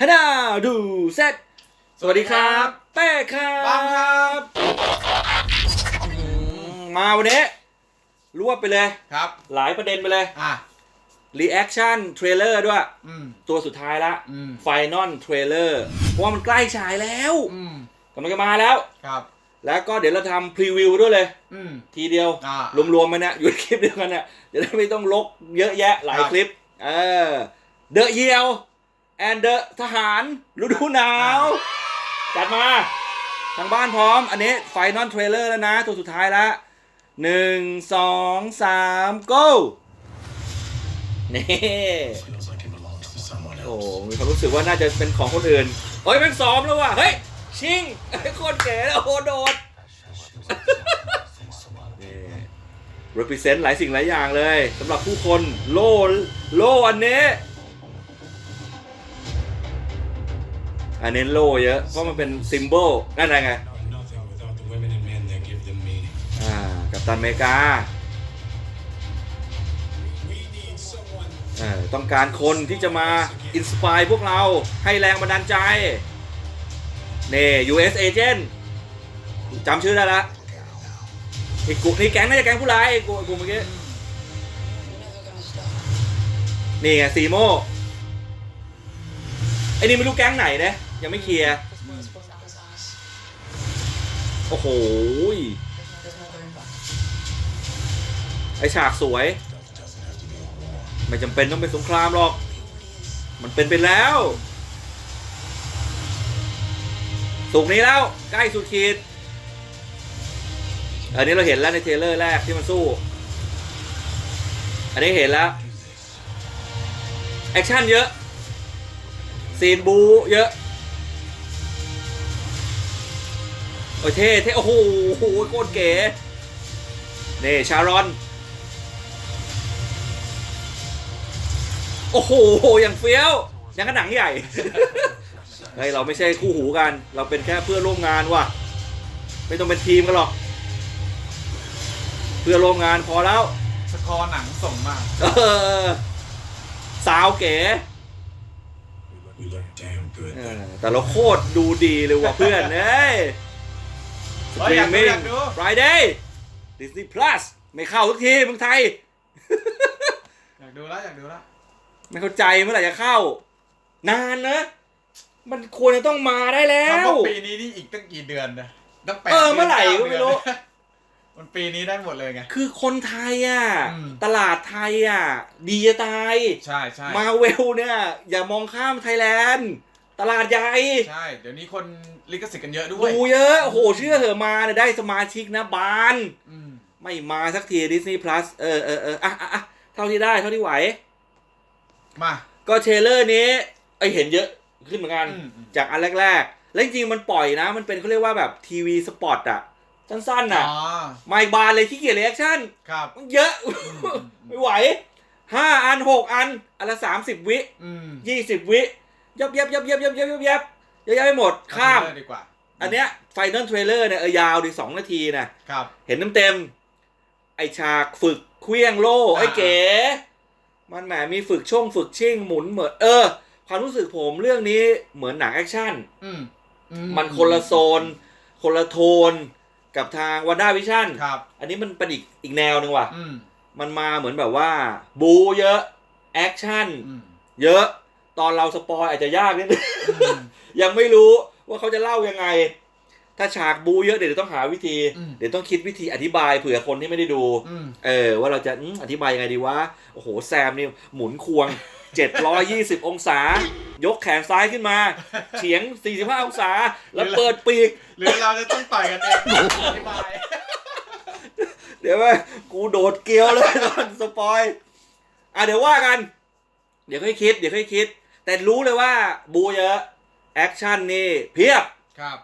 ฮันนาดูเซตสวัสดีครับเป้ครับ้างครับอืมมาวันนี้รวบไปเลย ครับ หลายประเด็นไปเลยอะรีแอคชั่นเทรลเลอร์ด้วย อืม ตัวสุดท้ายละอืม ไฟนอลเทรลเลอร์เพราะว่ามันใกล้ฉายแล้วอืม กำลังจะมาแล้ว ครับ แล้วก็เดี๋ยวเราทำพรีวิวด้วยเลย อืม ทีเดียว อ่ารวมๆไปนะอยู่ในคลิปเดียวกันเนี่ยจะได้ไม่ต้องลกเยอะแยะหลายครับ คลิป เออเดอะเยียว แอนเดอะทหารฤดูหนาว จัดมา ทางบ้านพร้อม อันนี้ไฟนอลเทรลเลอร์แล้วนะ ตัวสุดท้ายละหนึ่งสองสาม go นี่โอ้มีความรู้สึกว่าน่าจะเป็นของคนอื่นเฮ้ยแม่งซ้อมแล้วว่ะ เฮ้ย ชิงเฮ้ยโคตรเก๋เลยโอ้โหโดดนี่ represent หลายสิ่งหลายอย่างเลยสำหรับผู้คนโลโลอันนี้ อันเนี้โลเยอะ เพราะมันเป็นซิมโบลนั่นไง Not nothing without the women and men that give them meaning. อ่ากับตันอเมริกาต้องการคนที่จะมาอินสปายพวกเราให้แรงบันดาลใจนี่ US Agent จำชื่อได้ละไอ้กูนี่แก๊งน่าจะแก๊งผู้ร้ายไอ้กูไอ้กูเมื่อกี้ นี่ไงซีโมไอ้นี่ไม่รู้แก๊งไหนนะ ยังไม่เคลียร์ โอ้โห ไอฉากสวย ไม่จำเป็นต้องเป็นสงครามหรอก มันเป็นไปแล้ว สุกนี้แล้ว ใกล้สุดขีด อันนี้เราเห็นแล้วในเทเลอร์แรกที่มันสู้ อันนี้เห็นแล้ว แอคชั่นเยอะ ซีนบูเยอะ โอ้ยเท่เท่โอ้โหโคตรเก๋นี่ชารอน โอ้โหอย่างเฟี้ยวยังกระหนังใหญ่เฮ้ยเราไม่ใช่คู่หูกัน เราเป็นแค่เพื่อนร่วมงานว่ะ ไม่ต้องเป็นทีมกันหรอก เพื่อนร่วมงานพอแล้ว สกอร์หนังส่งมาเออสาวเก๋ We look damn good. เออแต่เราโคตรดูดีเลยว่ะเพื่อนเอ้ย เฮ้ยอยากดูอยากดู Friday Disney Plus ไม่เข้าทุกทีเมืองไทย อยากดูแล้วอยากดูแล้วไม่เข้าใจเมื่อไหร่จะเข้า นานนะ มันควรจะต้องมาได้แล้คำว่าวปีนี้นี่อีกตั้งกี่เดือนนะตั้งแปดเออเมื่อไหร่ดืนก็ไม่รู้ เดือนมันปีนี้ได้หมดเลยไง คือคนไทยอะ อืม ตลาดไทยอะ ดีจะตาย ใช่ใช่มาเวลเนี่ย อย่ามองข้ามไทยแลนด์ ตลาดใหญ่ใช่ เดี๋ยวนี้คนลิขสิทธิ์กันเยอะด้วยดูเยอะโอ้โหเชื่อเหอะมาเนี่ยได้สมาชิกนะบานอืมไม่มาสักที Disney Plus เออเออเอออะอะอะเท่าที่ได้เท่าที่ไหว มา ก็เทรลเลอร์นี้ไอยเห็นเยอะขึ้นเหมือนกันอืมอืมจากอันแรกๆ แล้วจริงๆมันปล่อยนะ มันเป็นเขาเรียกว่าแบบทีวีสปอตอะสั้นๆอ๋อะอไม่บานเลยขี้เกียจเรีแอคชั่นครับมันเยอะ ไม่ไหวห้าอันหกอัน อันละสามสิบวิอืมยี่สิบวิ ยับยับยับยับยับยับยับยับเยอะแยะไปหมดข้ามเอเลยดีกว่า อันเนี้ยไฟนอลเทรลเลอร์เนี่ยเออยาวดีสองนาทีนะครับ เห็นเต็มๆไอฉากฝึกเคลี้ยงโล่อ่าไอเก๋ มันแหมมีฝึกช่งฝึกชิ่งหมุนเหมือนเออ ความรู้สึกผมเรื่องนี้เหมือนหนังแอคชั่น อืมอืมันคนละโซน คนละโทนกับทางวันด้าวิชั่น ครับ อันนี้มันเป็นอีกอีกแนวหนึ่งว่ะ อืมมันมาเหมือนแบบว่า บูเยอะ แอคชั่น อืมเยอะ ตอนเราสปอยอาจจะยากนิดนึงอืมยังไม่รู้ว่าเขาจะเล่ายังไง ถ้าฉากบูเยอะเดี๋ยวต้องหาวิธีอืมเดี๋ยวต้องคิดวิธีอธิบายเผื่อคนที่ไม่ได้ดูอืมเออ ว่าเราจะอืมอธิบายยังไงดีวะโอ้โหแซมนี่หมุนควง 720 องศา ยกแขนซ้ายขึ้นมาเฉียง 45 องศา แล้วเปิดปีก หรือเราจะต้องต่อยกันเองอธิบาย เดี๋ยวว่ากูโดดเกลียวเลยตอนสปอย อะเดี๋ยวว่ากัน เดี๋ยวค่อยคิด เดี๋ยวค่อยคิด แต่รู้เลยว่าบูเยอะ แอคชั่นนี่เพียบ ครับ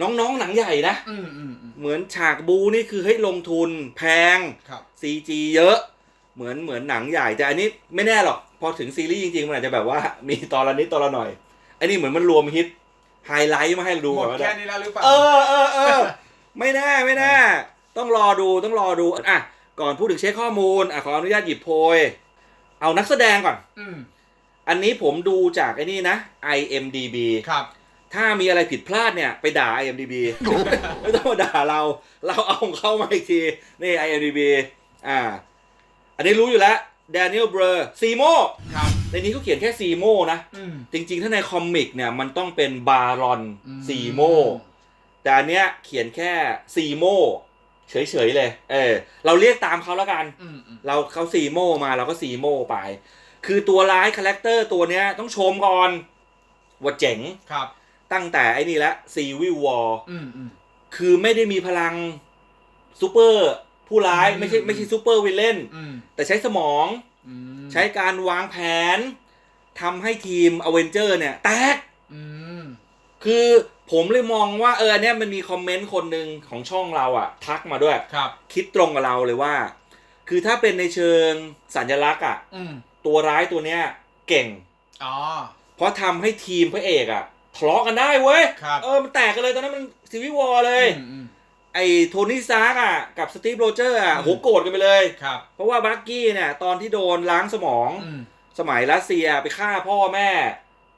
น้องๆหนังใหญ่นะ อืมอืมอืมเหมือนฉากบูนี่คือให้ลงทุนแพง ครับ CG เยอะ เหมือนเหมือนหนังใหญ่แต่อันนี้ไม่แน่หรอก พอถึงซีรีส์จริงๆ มันอาจจะแบบว่า มีตอนละนิดตอนละหน่อย อันนี้เหมือนมันรวมฮิตไฮไลท์มาให้เราดูหมก่ดอนว่าแค่นี้แล้วหรือเปล่า เออเออเออ ไม่แน่ไม่แน่ ต้องรอดูต้องรอดูอะก่อนพูดถึงเช็คข้อมูลอะขออนุญาตหยิบโพย เอานักแสดงก่อน อืม อันนี้ผมดูจากไอ้นี่นะ IMDB ครับ ถ้ามีอะไรผิดพลาดเนี่ย ไปด่า IMDB ไม่ต้องมาด่าเรา เราเอาของเข้ามาอีกที นี่ IMDB อ่า อันนี้รู้อยู่แล้ว Daniel b r อซีโมครับ ในนี้เขาเขียนแค่ซีโมนะอืมจริงๆ ถ้าในคอมิกเนี่ย มันต้องเป็นบารอนอืมซีโมแต่อันเนี้ยเขียนแค่ซีโมเฉยๆเลย เออ เราเรียกตามเขาแล้วกันอืมอืมเราเขาซีโมมาเราก็ซีโมไป คือตัวร้ายคาแรคเตอร์ตัวเนี้ยต้องชมก่อนว่าเจ๋งครับตั้งแต่ไอ้นี่ละซีวิววออืมอืม คือไม่ได้มีพลังซูเปอร์ผู้ร้ายอืม ไม่ใช่ไม่ใช่ซูเปอร์วิลเลนอืมแต่ใช้สมองอืมใช้การวางแผนทำให้ทีมอเวนเจอร์เนี่ย แตก อืมคือผมเลยมองว่าเอออันเนี้ยมันมีคอมเมนต์คนหนึ่งของช่องเราอะทักมาด้วย ครับ คิดตรงกับเราเลยว่า คือถ้าเป็นในเชิงสัญลักษณ์อะอืม ตัวร้ายตัวเนี้ยเก่ง อ๋อ เพราะทำให้ทีมพระเอกอะทะเลาะกันได้เว้ย ครับเออมันแตกกันเลยตอนนั้นมันซีวิวอลเลยอืมอืม ไอ้โทนี่ซาร์กอะกับสตีฟโรเจอร์อะอืม โหโกรธกันไปเลยครับ เพราะว่าบักกี้เนี่ย ตอนที่โดนล้างสมองอืม สมัยรัสเซียไปฆ่าพ่อแม่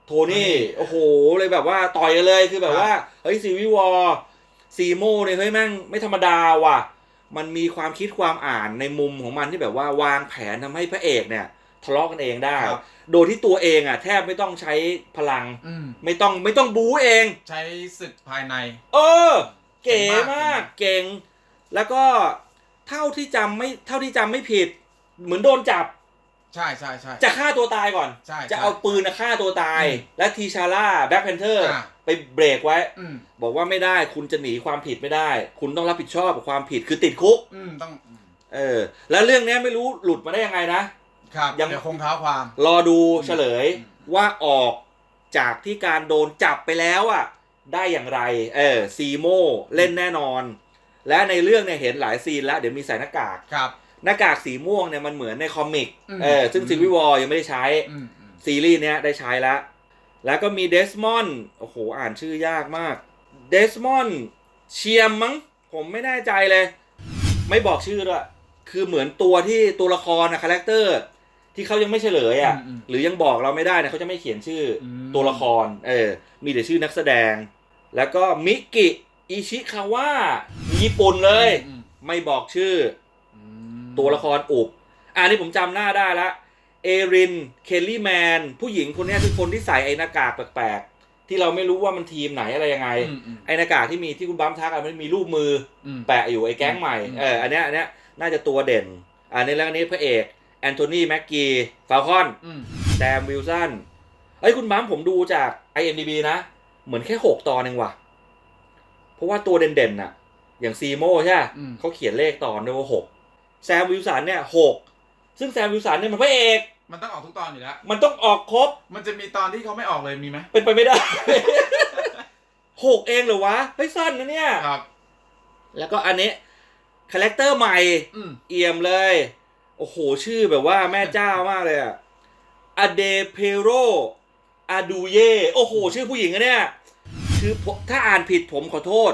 โทนี่โทนี่โอ้โหเลยแบบว่าต่อยกันเลยคือแบบครับว่า เฮ้ยซีวิวอลซีโมเนี่ยเฮ้ยแม่งไม่ธรรมดาว่ะ มันมีความคิดความอ่านในมุมของมันที่แบบว่าวางแผนทำให้พระเอกเนี่ย ทะเลาะกันเองได้ ครับ โดยที่ตัวเองอะแทบไม่ต้องใช้พลัง อืมไม่ต้องไม่ต้องบู๊เอง ใช้ศึกภายใน เออ เก๋เก่งมากมากเก่ง แล้วก็เท่าที่จำไม่เท่าที่จำไม่ผิด เหมือนโดนจับใช่ใช่ใช่จะฆ่าตัวตายก่อน ใช่จะใช่เอาปืนน่ะฆ่าตัวตาย อืมและทีชาร่าแบ็คแพนเทอร์อะ ไปเบรกไว้ อืมบอกว่าไม่ได้คุณจะหนีความผิดไม่ได้ คุณต้องรับผิดชอบกับความผิดคือติดคุก อืมต้องอืมเออ แล้วเรื่องเนี้ยไม่รู้หลุดมาได้ยังไงนะ ครับยัง เดี๋ยวคงเท้าความ รอดูเฉลยอืม ว่าออกจากที่การโดนจับไปแล้วอะได้อย่างไร เออซีโมเล่นแน่นอน และในเรื่องเนี่ยเห็นหลายซีนแล้ว เดี๋ยวมีใส่หน้ากาก ครับ หน้ากากสีม่วงเนี่ยมันเหมือนในคอมิกอืม เออซึ่งซีวิวอลยังไม่ได้ใช้ อืมอืมซีรีส์เนี้ยได้ใช้แล้ว แล้วก็มีเดสมอนโอ้โห อ่านชื่อยากมาก เดสมอนเชียมมั้ง ผมไม่แน่ใจเลย ไม่บอกชื่อด้วย คือเหมือนตัวที่ตัวละครนะคาแรคเตอร์ ที่เขายังไม่เฉลยอะ อืมอืมหรือยังบอกเราไม่ได้นะเขาจะไม่เขียนชื่ออม ตัวละคร เออ มีแต่ชื่อนักแสดง แล้วก็มิกิอิชิคาวะญี่ปุ่นเลย อืมไม่บอกชื่ออืมตัวละครอุบอ่านี่ผมจำหน้าได้ละเอริน เคลลี่แมน ผู้หญิงคนเนี้ยคือคนที่ใส่ไอ้หน้ากากแปลกๆ ที่เราไม่รู้ว่ามันทีมไหนอะไรยังไง อืมอืมไอ้หน้ากากที่มีที่คุณบัมทักอะมันมีรูปมือ อืม แปะอยู่ไอ้แก๊งใหม่ อืม เออ อันเนี้ย อันเนี้ย น่าจะตัวเด่น อันนี้แล้วอันนี้พระเอก แอนโทนีแม็กกีฟาลคอนอืมแซมวิลสันเอ้ยคุณบัมผมดูจาก IMDb นะ เหมือนแค่หกตอนเองว่ะ เพราะว่าตัวเด่นๆน่ะ อย่างซีโมใช่ปะอืมเขาเขียนเลขตอนด้วยว่าหกแซมวิลสันเนี่ยหกซึ่งแซมวิลสันเนี่ยมันพระเอก มันต้องออกทุกตอนอยู่แล้ว มันต้องออกครบ มันจะมีตอนที่เขาไม่ออกเลยมีไหมเป็นไปไม่ได้ หกเองเหรอวะเฮ้ยสั้นนะเนี่ย ครับ แล้วก็อันนี้ คาแรคเตอร์ใหม่ อืมเอี่ยมเลย โอ้โห ชื่อแบบว่าแม่เจ้ามากเลยอะอเดเพโรอาดูเยโอ้โห ชื่อผู้หญิงอะเนี่ยคือผมถ้าอ่านผิดผมขอโทษ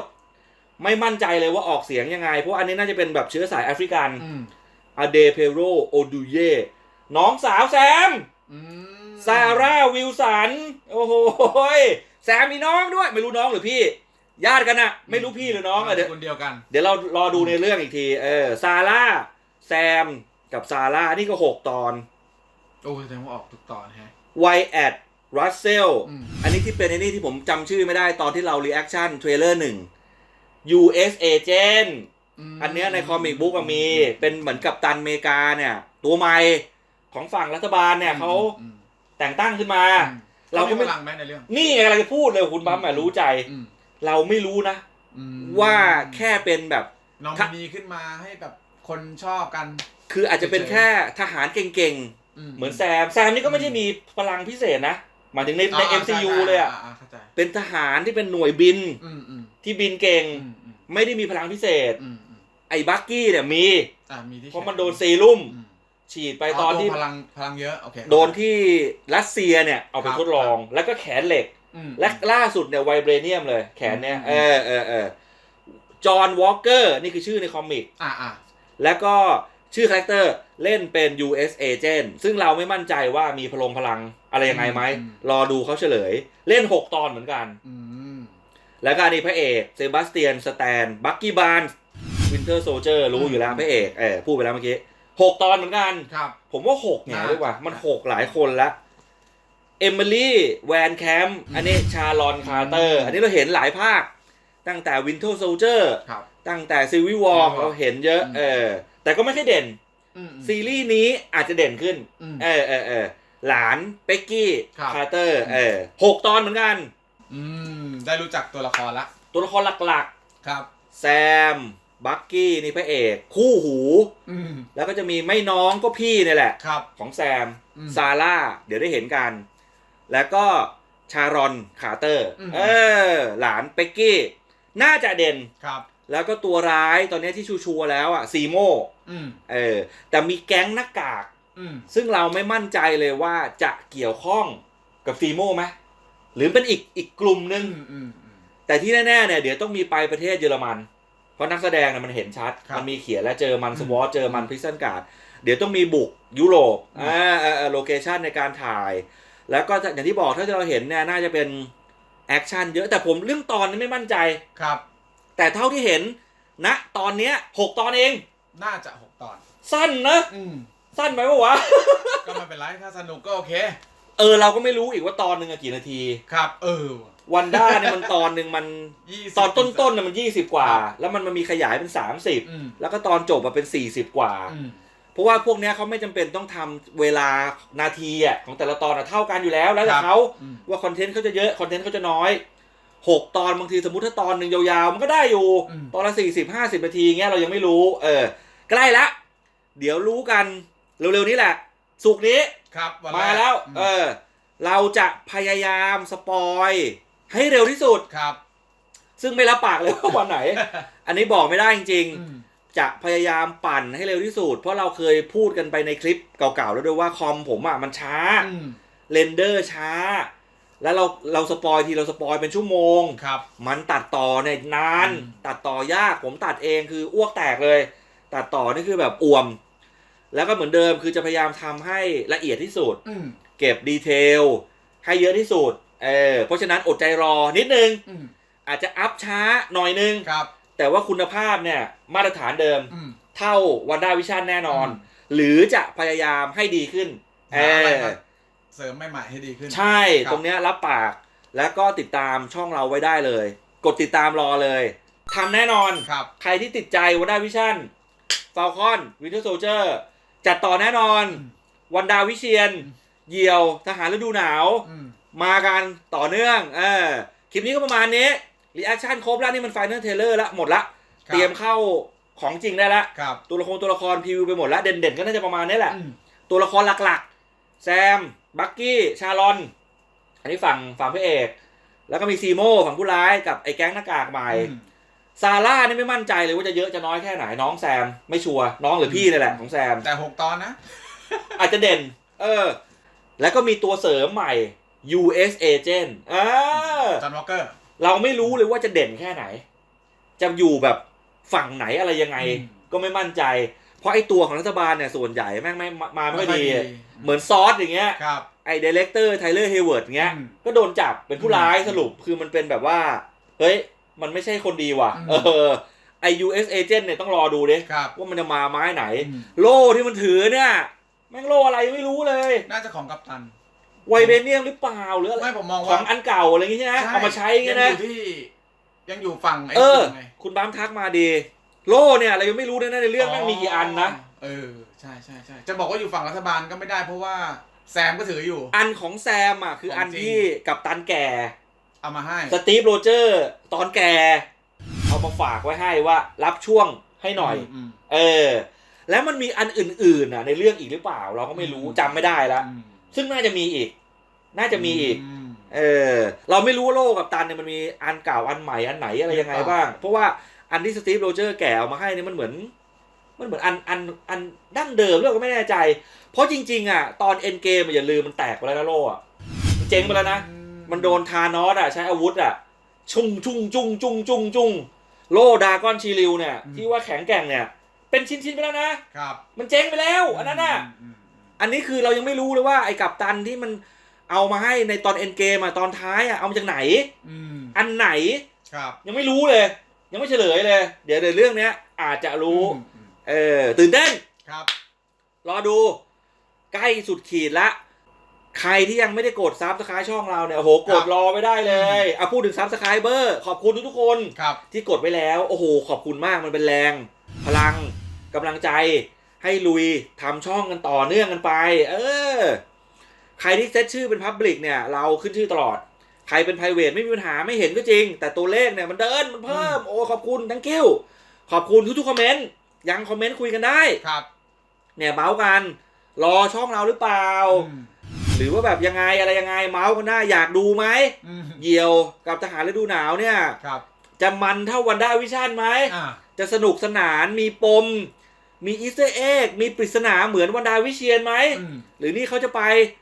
ไม่มั่นใจเลยว่าออกเสียงยังไง เพราะอันนี้น่าจะเป็นแบบเชื้อสายแอฟริกันอืมอเดเพโรโอดูเยน้องสาวแซมอืมซาร่าวิลสัน โอ้โหยแซมมีน้องด้วย ไม่รู้น้องหรือพี่ ญาติกันอะไม่รู้พี่หรือน้องอะเดี๋ยวคนเดียวกัน เดี๋ยวเรารอดูในเรื่องอีกที เออซาร่าแซม กับซาร่านี่ก็หกตอน โอ้แสดงว่าออกทุกตอนแฮะไวแอดรัสเซลอืมอันนี้ที่เป็นไอ้นี่ที่ผมจำชื่อไม่ได้ตอนที่เรารีแอคชั่นเทรลเลอร์หนึ่ง US Agent มอันเนี้ยในคอมิกบุ๊กอะมีเป็นเหมือนกับตันอเมริกาเนี่ย ตัวใหม่ของฝั่งรัฐบาลเนี่ยเขาอืมแต่งตั้งขึ้นมาอืมเราก็เขาไม่มีพลังไหมในเรื่อง นี่ไงเราจะพูดเลยคุณบัมอะรู้ใจอืมเราไม่รู้นะอืมว่าแค่เป็นแบบนอมินีขึ้นมาให้แบบ คนชอบกัน คืออาจจะเป็นแค่ทหารเก่งๆ เหมือนแซม แซมนี่ก็ไม่ได้มีพลังพิเศษนะหมายถึงในในอ่า MCU ใช่เลยอะาเข้าใจเป็นทหารที่เป็นหน่วยบินอืมอืมที่บินเก่งอืมอืมไม่ได้มีพลังพิเศษอืมอืมไอ้บักกี้เนี่ยมีอ่ามีที่เพราะมันโดนเซรุ่มอืมฉีดไปตอนที่พลังพลังเยอะโอเคโดนที่รัสเซียเนี่ยเอาไปครับทดลอง แล้วก็แขนเหล็กอืมและล่าสุดเนี่ยไวเบรเนียมเลย แขนเนี่ยอืเอมอเออเออจอห์นวอลเกอร์นี่คือชื่อในคอมิกอ่าอ่า แล้วก็ชื่อคาแรคเตอร์เล่นเป็น US Agent ซึ่งเราไม่มั่นใจว่ามีพลงพลังอะไรยังไงไหมอืมรอดูเขาเฉลย เล่น 6 ตอนเหมือนกันอืมแล้วก็อันนี้พระเอกเซบาสเตียน สแตน บักกี้บานวินเทอร์โซเจอร์รู้อยู่แล้วพระเอกเออพูดไปแล้วเมื่อกี้หกตอนเหมือนกันครับ ผมว่าหกเนี่ยน่าดีกว่ามันจะหกหลายคนละเอมิลี่แวนแคมป์อันนี้ชาลอนคาร์เตอร์ อันนี้เราเห็นหลายภาค ตั้งแต่วินเทอร์โซเจอร์ครับตั้งแต่ซีวิวอ Civil ร์ War เราเห็นเยอะอืมเออ แต่ก็ไม่ค่อยเด่นอืมอืมซีรีส์นี้อาจจะเด่นขึ้นอืมเออเออเออหลานเป็กกี้ครับคาร์เตอร์ เออหกตอนเหมือนกัน อืม ได้รู้จักตัวละครละ ตัวละครหลักครับๆแซม บักกี้นี่พระเอก คู่หูอืมแล้วก็จะมีไม่น้องก็พี่นี่แหละครับของแซมอืมซาร่า เดี๋ยวได้เห็นกัน แล้วก็ชารอนคาร์เตอร์อืมเออ หลานเป็กกี้ น่าจะเด่น ครับ แล้วก็ตัวร้ายตอนนี้ที่ชัวร์ๆแล้วอะซีโมอืมเออแต่มีแก๊งหน้ากาก อืมซึ่งเราไม่มั่นใจเลยว่าจะเกี่ยวข้องกับซีโมไหมหรือเป็นอีกอีกกลุ่มหนึ่งอืมอืมอืม แต่ที่แน่ๆเนี่ยเดี๋ยวต้องมีไปประเทศเยอรมัน เพราะนักแสดงเนี่ยมันเห็นชัด ครับมันมีเขียนและเจอมันอืมสวอตเจอมันพิซซันการ์ดเดี๋ยวต้องมีบุกยุโรปอืม อ่าอ่าอ่าโลเคชันในการถ่าย แล้วก็อย่างที่บอกถ้าเราเห็นเนี่ยน่าจะเป็น แอคชั่นเยอะแต่ผมเรื่องตอนนี้ไม่มั่นใจ ครับ แต่เท่าที่เห็นณตอนเนี้ยหกตอนเอง น่าจะหกตอน สั้นนะอืมสั้นไหมวะวะ ก็ไม่เป็นไรถ้าสนุกก็โอเค เออเราก็ไม่รู้อีกว่าตอนหนึ่งอะกี่นาที ครับ เออวันด้าเนี่ยมันตอนหนึ่งมันยี่สิบตอนต้นๆน่ะมันยี่สิบกว่า ครับ แล้วมันมันมีขยายเป็นสามสิบอืมแล้วก็ตอนจบมาเป็นสี่สิบกว่า อืม เพราะว่าพวกเนี้ยเขาไม่จำเป็นต้องทำเวลานาทีอะของแต่ละตอนอะเท่ากันอยู่แล้ว แล้วแต่ครับเขาอืม ว่าคอนเทนต์เขาจะเยอะคอนเทนต์เขาจะน้อยหกตอนบางทีสมมติถ้าตอนหนึ่งยาวๆ มันก็ได้อยู่ อืม ตอนละสี่สิบห้าสิบนาทีเงี้ยเรายังไม่รู้ เออใกล้ละ เดี๋ยวรู้กันเร็วๆนี้แหละสุกร์นี้ ครับนรกมาแล้ว อืมเออ เราจะพยายามสปอย ให้เร็วที่สุด ครับซึ่งไม่รับปากเลยว่าวันไหน อันนี้บอกไม่ได้จริงๆอืม จะพยายามปั่นให้เร็วที่สุด เพราะเราเคยพูดกันไปในคลิปเก่าๆแล้วด้วยว่าคอมผมอะมันช้าอืมเรนเดอร์ช้า แล้วเราเราสปอยทีเราสปอยเป็นชั่วโมงครับ มันตัดต่อเนี่ยนานอืมตัดต่อยากผมตัดเองคืออ้วกแตกเลย ตัดต่อนี่คือแบบอ่วม แล้วก็เหมือนเดิมคือจะพยายามทำให้ละเอียดที่สุดอืมเก็บดีเทลให้เยอะที่สุดเออเพราะฉะนั้นอดใจรอนิดนึงอืมอาจจะอัพช้าหน่อยนึงครับ แต่ว่าคุณภาพเนี่ยมาตรฐานเดิม อืม เท่าวันด้าวิชั่นแน่นอน อืม หรือจะพยายามให้ดีขึ้นเอหาอะไรอ มาเสริมใหม่ๆให้ดีขึ้น ใช่ครับ ตรงเนี้ยรับปากแล้วก็ติดตามช่องเราไว้ได้เลย กดติดตามรอเลยทำแน่นอน ครับ ใครที่ติดใจวันด้าวิชั่นฟ a ลคอนวินเทอร์โซเจอร์จัดต่อแน่นอน อืม วันดาวิเชียนอืมเหยี่ยวทหารฤดูหนาว อืม มากันต่อเนื่อง เออ คลิปนี้ก็ประมาณนี้ รีแอคชั่นครบแล้วนี่มันไฟน a ลเทเลอร์ละหมดละคบเตรียมเข้าของจริงได้ละครับตัวละครตัวละครพรีวิวไปหมดแล้วเด่นๆก็น่าจะประมาณนี้แหละอืมตัวละครหลักๆ แซม บักกี้ ชาลอน อันนี้ฝั่งฝั่งพระเอก แล้วก็มีซีโมฝั่งผู้ร้ายกับไอ้แก๊งหน้ากากใหม่อืมซาร่านี่ไม่มั่นใจเลยว่าจะเยอะจะน้อยแค่ไหนน้องแซม ไม่ชัวร์น้องหรือพี่นี่แหละของแซม แต่หกตอนนะ อาจจะเด่น เออ แล้วก็มีตัวเสริมใหม่ US Agent เออจอห์นวอลเกอร์ เราไม่รู้เลยว่าจะเด่นแค่ไหน จะอยู่แบบฝั่งไหนอะไรยังไงอืมก็ไม่มั่นใจ เพราะไอ้ตัวของรัฐบาลเนี่ยส่วนใหญ่แม่งไม่มามาไม่ค่อยดีไม่ค่อยดี เหมือนซอสอย่างเงี้ยครับไอ้ดีเลกเตอร์ไทเลอร์เฮเวิร์ดเงี้ยอืมก็โดนจับเป็นผู้ร้ายอืมสรุปคือมันเป็นแบบว่า เฮ้ย มันไม่ใช่คนดีว่ะอืมเออ ไอ้ US Agent เนี่ยต้องรอดูดิครับว่ามันจะมาไม้ไหนอืมโล่ที่มันถือเนี่ย แม่งโล่อะไรไม่รู้เลย น่าจะของกัปตัน ไวเบเนียมหรือเปล่าหรืออะไรไม่ผมมองขอว่างอันเก่าอะไรอย่างงี้ใช่ไหมเอามาใช้อย่างยัเงี้ยอนะยู่ที่ยังอยู่ฝั่งไอ้เออ นี่ยู่ไงคุณบ้ามทักมาดี โล่เนี่ยอะไรยังไม่รู้เลยนะในเรื่องแม่งมีกี่อันนะ เออใช่ใช่ใช่จะบอกว่าอยู่ฝั่งรัฐบาลก็ไม่ได้ เพราะว่าแซมก็ถืออยู่ อันของแซมอะคือของอันจริง ที่กับตันแก่ เอามาให้ สตีฟโรเจอร์ตอนแก่เอามาฝากไว้ให้ว่ารับช่วงให้หน่อย ม เออ แล้วมันมีอันอื่นๆน่ะในเรื่องอีกหรือเปล่า เราก็ไม่รู้อืม จำไม่ได้ละ อืม ซึ่งน่าจะมีอีก น่าจะมีอีกมเออ เราไม่รู้ว่าโลกกับตันเนี่ยมันมีอันเก่าอันใหม่อันไหนอะไรยังไงหรือเปล่าบ้าง เพราะว่าอันที่สตีฟโรเจอร์แก่เอามาให้เนี่ยมันเหมือน มันเหมือนอันอันอันดั้งเดิมเราก็ไม่แน่ใจ เพราะจริง ๆ อะ ตอนเอ็นเกมอย่าลืมมันแตกไปแล้วนะโลกอะมันเจ๊งไปแล้วนะอืมันโดนทานอสอะใช้อาวุธอะ ชุ่งชุ่งจุงจุงจุงจุงโลดากอนชีริวเนี่ยที่ว่าแข็งแกร่งเนี่ย เป็นชิ้นๆไปแล้วนะครับ มันเจ๊งไปแล้ว อันนั้นน่ะม อืมอันนี้คือเรายังไม่รู้เลยว่าไอ้กัปตันที่มันเอามาให้ในตอนเอ็นเกมอะตอนท้ายอะเอามาจากไหน อืมอันไหนครับยังไม่รู้เลย ยังไม่เฉลยเลย เดี๋ยวเดี๋ยวเรื่องเนี้ย อาจจะรู้อืมอืมเออ ตื่นเต้น ครับรอดู ใกล้สุดขีดละ ใครที่ยังไม่ได้กดซับสไครต์ช่องเราเนี่ยโอ้โหกดรอไม่ได้เลยอะพูดถึงซับสไครเบอร์ขอบคุณทุกๆคน ครับ ที่กดไว้แล้ว โอ้โห ขอบคุณมากมันเป็นแรง พลังกำลังใจ ให้ลุยทำช่องกันต่อเนื่องกันไป เออ ใครที่เซตชื่อเป็น Public เนี่ย เราขึ้นชื่อตลอด ใครเป็น private ไม่มีปัญหาไม่เห็นก็จริง แต่ตัวเลขเนี่ยมันเดินมันเพิ่ม โอ้ขอบคุณทั้งกิ้วขอบคุณทุกๆคอมเมนต์ยังคอมเมนต์คุยกันได้ครับ เนี่ยเมาส์กัน รอช่องเราหรือเปล่าอืมหรือว่าแบบยังไงอะไรยังไงเมาส์กันได้อยากดูไหมอืมเหยี่ยวกับทหารฤดูหนาวเนี่ยครับจะมันเท่าวันด้าวิชั่นไหมอ่าจะสนุกสนานมีปม มีอีสเตอร์เอ็กมีปริศนาเหมือนวันดาวิเชียนไหมอืมหรือนี่เขาจะไป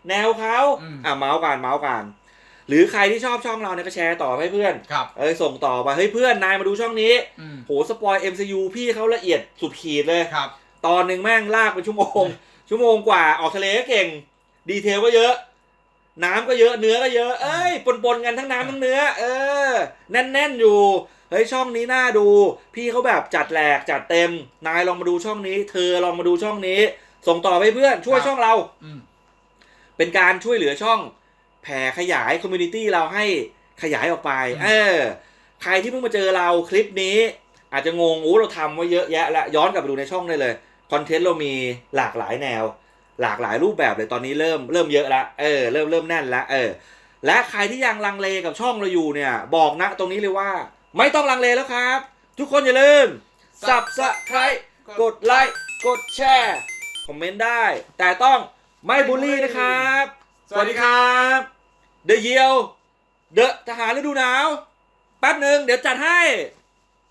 แนวเขาอืมอะเมาส์กันเมาส์กันหรือใครที่ชอบช่องเราเนี่ยก็แชร์ต่อให้เพื่อนครับเอ้ยส่งต่อไปเฮ้ยเพื่อนนายมาดูช่องนี้อืมโหสปอย MCU พี่เขาละเอียดสุดขีดเลยครับ ตอนหนึ่งแม่งลากเป็นชั่วโมง ชั่วโมงกว่าออกทะเลก็เก่ง ดีเทลก็เยอะ น้ำก็เยอะเนื้อก็เยอะ เอ้ยปนๆกันทั้งน้ำทั้งเนื้อ เออ แน่นๆอยู่ เฮ้ยช่องนี้น่าดู พี่เขาแบบจัดแหลกจัดเต็ม นายลองมาดูช่องนี้ เธอลองมาดูช่องนี้ ส่งต่อไปเพื่อนช่วยครับช่องเรา อืมเป็นการช่วยเหลือช่อง แผ่ขยายคอมมูนิตี้เราให้ขยายออกไป เออ ใครที่เพิ่งมาเจอเราคลิปนี้ อาจจะงงโอ้เราทำไว้เยอะแยะแล้วย้อนกลับไปดูในช่องได้เลยคอนเทนต์เรามีหลากหลายแนว หลากหลายรูปแบบเลยตอนนี้เริ่มเริ่มเยอะละเออเริ่มเริ่มแน่นละเออ และใครที่ยังลังเลกับช่องเราอยู่เนี่ย บอกนะตรงนี้เลยว่า ไม่ต้องลังเลแล้วครับ ทุกคนอย่าลืม subscribe กดไลค์กดแชร์คอมเมนต์ได้ แต่ต้องไม่บูลลี่นะครับ สวัสดีครับ เดอะเยียว เดอะทหารฤดูหนาว แป๊บหนึ่งเดี๋ยวจัดให้